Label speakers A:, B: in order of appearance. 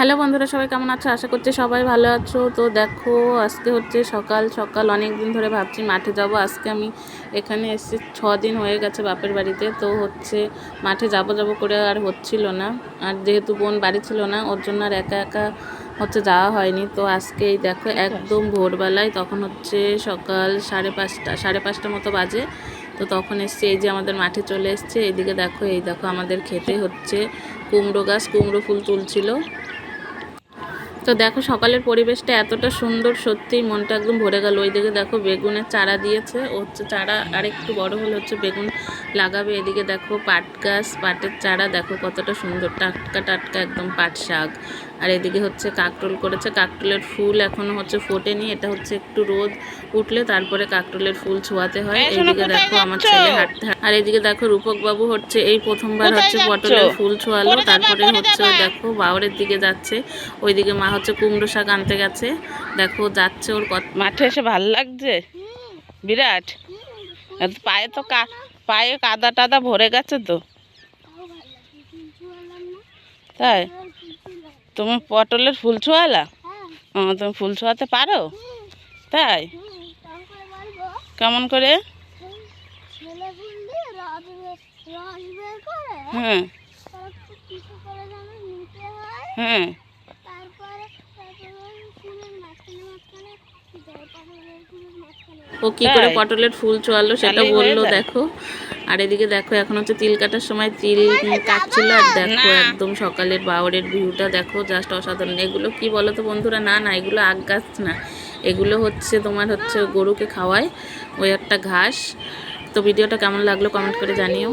A: Hello বন্ধুরা, সবাই কেমন আছো? আশা করছি সবাই ভালো আছো। তো দেখো, আজকে হচ্ছে সকাল সকাল অনেক দিন ধরে ভাবছি মাঠে যাব। আজকে আমি এখানে এসে ছ দিন হয়ে গেছে বাপের বাড়িতে। তো হচ্ছে মাঠে যাব যাব করে আর হচ্ছিল না। আর যেহেতু বোন বাড়ি ছিল না, ওর জন্য আর একা একা হচ্ছে যাওয়া হয়নি। তো আজকে এই দেখো, একদম ভোরবেলায় তখন হচ্ছে সকাল সাড়ে পাঁচটা সাড়ে পাঁচটা মতো বাজে। তো তখন এসছে, এই যে আমাদের মাঠে চলে এসছে। এইদিকে দেখো, এই দেখো আমাদের খেতে হচ্ছে কুমড়ো গাছ, কুমড়ো ফুল তুলছিল। তো দেখো সকালের পরিবেশটা এতটা সুন্দর, সত্যি মনটা একদম ভরে গেল। ওইদিকে দেখো বেগুনের চারা দিয়েছে হচ্ছে চারা আরেকটু বড় হলে হচ্ছে বেগুন লাগাবে। এদিকে দেখো পাট গাছ, পাটের চারা, দেখো কতটা সুন্দর। টাটকা টাটকা একদম পাট শাক। আর এদিকে হচ্ছে কাকরোল করেছে। কাকরোলের ফুল এখনও হচ্ছে ফোটেনি এটা হচ্ছে একটু রোদ উঠলে তারপরে কাকরোলের ফুল ছোঁয়াতে হয়। এইদিকে দেখো আমার ছেলে হাঁটতে আর এদিকে দেখো রূপক বাবু হচ্ছে এই প্রথমবার হচ্ছে পটলের ফুল ছোঁয়ালো তারপরে হচ্ছে দেখো বাওরের দিকে যাচ্ছে। ওইদিকে মা হচ্ছে কুমড়ো শাক আনতে গেছে। দেখো যাচ্ছে ওর কত
B: মাঠে এসে ভালো লাগছে? বিরাট। পায়ে তো কা- পায়ে কাদা টাদা ভরে গেছে তো। তাই? তুমি পটলের ফুল ছোয়ালা? ও, তুমি ফুল ছোয়াতে পারো? তাই? কেমন করে? হ্যাঁ
C: তারপর কিছু করে যেন নিতে হয়।
B: হ্যাঁ
A: ও কি করে পটলের ফুল চোয়ালো সেটা বলল দেখো। আর এদিকে দেখো এখন হচ্ছে তিল কাটার সময় তিল কাটছিল আর দেখো একদম সকালের বাওয়ারের ভিউটা দেখো জাস্ট অসাধারণ। এগুলো কি বলো তো বন্ধুরা? না না এগুলো আগ গাছ না। এগুলো হচ্ছে তোমার হচ্ছে গরুকে খাওয়ায়। ওই একটা ঘাস। তো ভিডিওটা কেমন লাগল কমেন্ট করে জানিও।